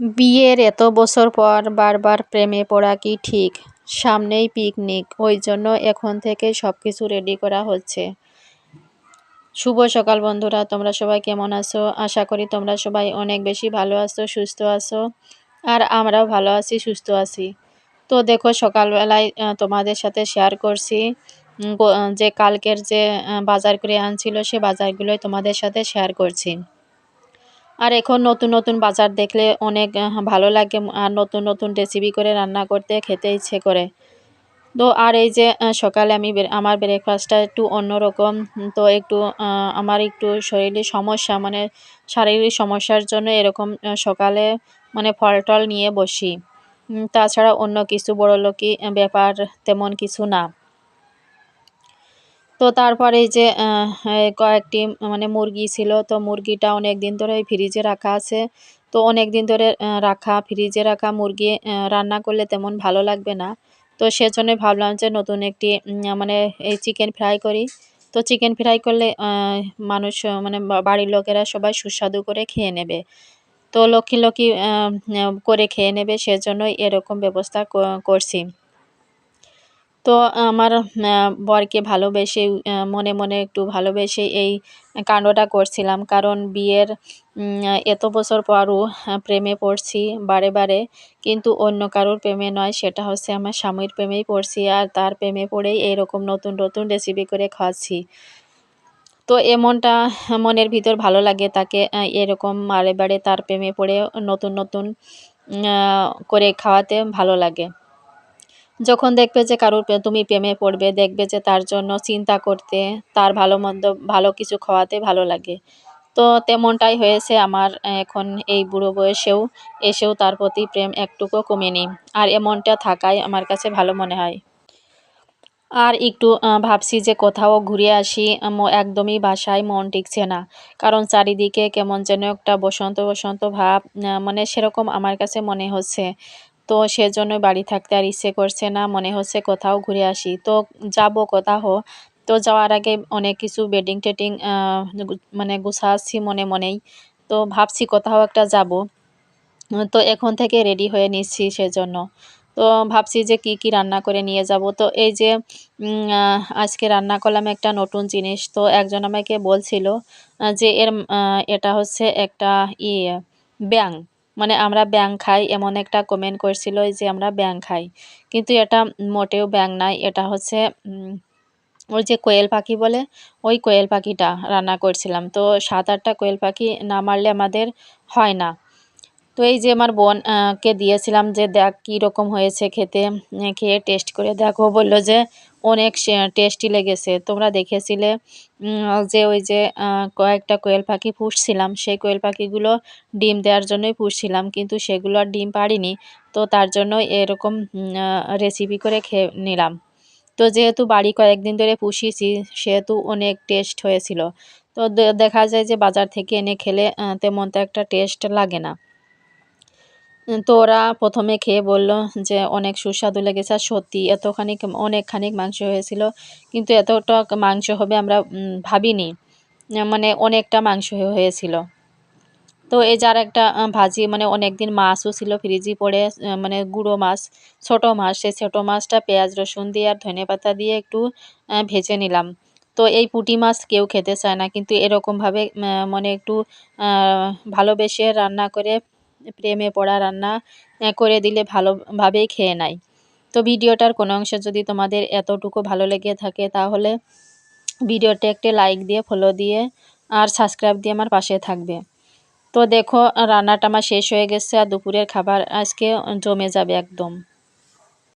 বিয়ের এত বছর পর বারবার প্রেমে পড়া কি ঠিক? সামনেই পিকনিক, ওই জন্য এখন থেকে সব কিছু রেডি করা হচ্ছে। শুভ সকাল বন্ধুরা, তোমরা সবাই কেমন আছো? আশা করি তোমরা সবাই অনেক বেশি ভালো আছো, সুস্থ আছো, আর আমরাও ভালো আছি, সুস্থ আছি। তো দেখো, সকালবেলায় তোমাদের সাথে শেয়ার করছি যে কালকের যে বাজার করে আনছিল সে বাজারগুলোই তোমাদের সাথে শেয়ার করছি। আর এখন নতুন নতুন বাজার দেখলে অনেক ভালো লাগে আর নতুন নতুন রেসিপি করে রান্না করতে, খেতে ইচ্ছে করে। তো আর এই যে সকালে আমি আমার ব্রেকফাস্টটা একটু অন্যরকম তো একটু আমার একটু শরীরের সমস্যা মানে শারীরিক সমস্যার জন্য এরকম সকালে মানে ফল টল নিয়ে বসি। তাছাড়া অন্য কিছু বড়লোকি ব্যাপার তেমন কিছু না। তো তারপরে যে কয়েকটি মানে মুরগি ছিল। তো মুরগিটা অনেক দিন ধরে ফ্রিজে রাখা আছে। তো অনেক দিন ধরে রাখা, ফ্রিজে রাখা মুরগি রান্না করলে তেমন ভালো লাগবে না। তো সেজন্য ভাবলাম যে নতুন একটি মানে এই চিকেন ফ্রাই করি। তো চিকেন ফ্রাই করলে মানুষ মানে বাড়ির লোকেরা সবাই সুস্বাদু করে খেয়ে নেবে। তো লক্ষ্মী লক্ষ্মী করে খেয়ে নেবে। সেজন্যই এরকম ব্যবস্থা করছি। তো আমার বরকে ভালোবেসে মনে মনে একটু ভালোবেসে এই কাণ্ডটা করছিলাম। কারণ বিয়ের এত বছর পরও প্রেমে পড়ছি বারে বারে। কিন্তু অন্য কারোর প্রেমে নয়, সেটা হচ্ছে আমার স্বামীর প্রেমেই পড়ছি আর তার প্রেমে পড়েই এরকম নতুন নতুন রেসিপি করে খাওয়াচ্ছি। তো এমনটা মনের ভিতর ভালো লাগে তাকে এরকম বারে বারে তার প্রেমে পড়ে নতুন নতুন করে খাওয়াতে ভালো লাগে। যখন দেখবে যে কারোর তুমি প্রেমে পড়বে, দেখবে যে তার জন্য চিন্তা করতে, তার ভালো মন্দ, ভালো কিছু খাওয়াতে ভালো লাগে। তো তেমনটাই হয়েছে আমার, এখন এই বুড়ো বয়সেও, এসেও তার প্রতি প্রেম একটুকু কমেনি আর এমনটা থাকায় আমার কাছে ভালো মনে হয়। আর একটু ভাবছি যে কোথাও ঘুরে আসি একদমই বাসায় মন টিকছে না। কারণ চারিদিকে কেমন যেন একটা বসন্ত বসন্ত ভাব মানে সেরকম আমার কাছে মনে হচ্ছে। তো সেজন্য বাড়ি থাকতে আর ইচ্ছে করছে না, মনে হচ্ছে কোথাও ঘুরে আসি। তো যাব কোথাও। তো যাওয়ার আগে অনেক কিছু বেডিং টেডিং মানে গুছাচ্ছি মনে মনেই। তো ভাবছি কোথাও একটা যাব। তো এখন থেকে রেডি হয়ে নিচ্ছি সেজন্য। তো ভাবছি যে কি কি রান্না করে নিয়ে যাব। তো এই যে আজকে রান্না করলাম একটা নতুন জিনিস। তো একজন আমাকে বলছিল যে এর এটা হচ্ছে একটা ইয়ে ব্যাং মানে আমরা ব্যাং খাই, এমন একটা কমেন্ট করছিল যে আমরা ব্যাং খাই। কিন্তু এটা মোটেও ব্যাং নাই, এটা হচ্ছে ওই যে কোয়েল পাখি বলে, ওই কোয়েল পাখিটা রান্না করছিলাম। তো সাত আটটা কোয়েল পাখি না মারলে আমাদের হয় না। তো এই যে আমার বোনকে দিয়েছিলাম যে দেখ কী রকম হয়েছে খেতে খেয়ে টেস্ট করে দেখো। বলল যে অনেক টেস্টি লেগেছে। তোমরা দেখেছিলে যে ওই যে কয়েকটা কোয়েল পাখি পুষছিলাম। সেই কোয়েল পাখিগুলো ডিম দেওয়ার জন্যই পুষছিলাম, কিন্তু সেগুলো আর ডিম পারিনি তো তার জন্য এরকম রেসিপি করে খেয়ে নিলাম। তো যেহেতু বাড়ি কয়েকদিন ধরে পুষিয়েছি, সেহেতু অনেক টেস্ট হয়েছিল। তো দেখা যায় যে বাজার থেকে এনে খেলে তেমন তো একটা টেস্ট লাগে না। তো ওরা প্রথমে খেয়ে বলল যে, অনেক সুস্বাদু লেগেছে আর সত্যি এতখানি অনেকখানি মাংস হয়েছিল। কিন্তু এতটা মাংস হবে আমরা ভাবিনি। মানে অনেকটা মাংস হয়েছিল। তো এই যার একটা ভাজি মানে অনেক দিন মাছও ছিল ফ্রিজি পড়ে মানে গুঁড়ো মাছ, ছোট মাছ সেই ছোটো মাছটা পেঁয়াজ, রসুন দিয়ে আর ধনে পাতা দিয়ে একটু ভেজে নিলাম। তো এই পুঁটি মাছ কেউ খেতে চায় না। কিন্তু এরকমভাবে মানে একটু ভালোবেসে রান্না করে প্রেমে পড়া রান্না করে দিলে ভালোভাবেই খেয়ে নেয়। তো ভিডিওটার কোনো অংশে যদি তোমাদের এতটুকু ভালো লেগে থাকে তাহলে ভিডিওটা একটি লাইক দিয়ে ফলো দিয়ে আর সাবস্ক্রাইব দিয়ে আমার পাশে থাকবে। তো দেখো, রান্নাটা আমার শেষ হয়ে গেছে আর দুপুরের খাবার আজকে জমে যাবে একদম।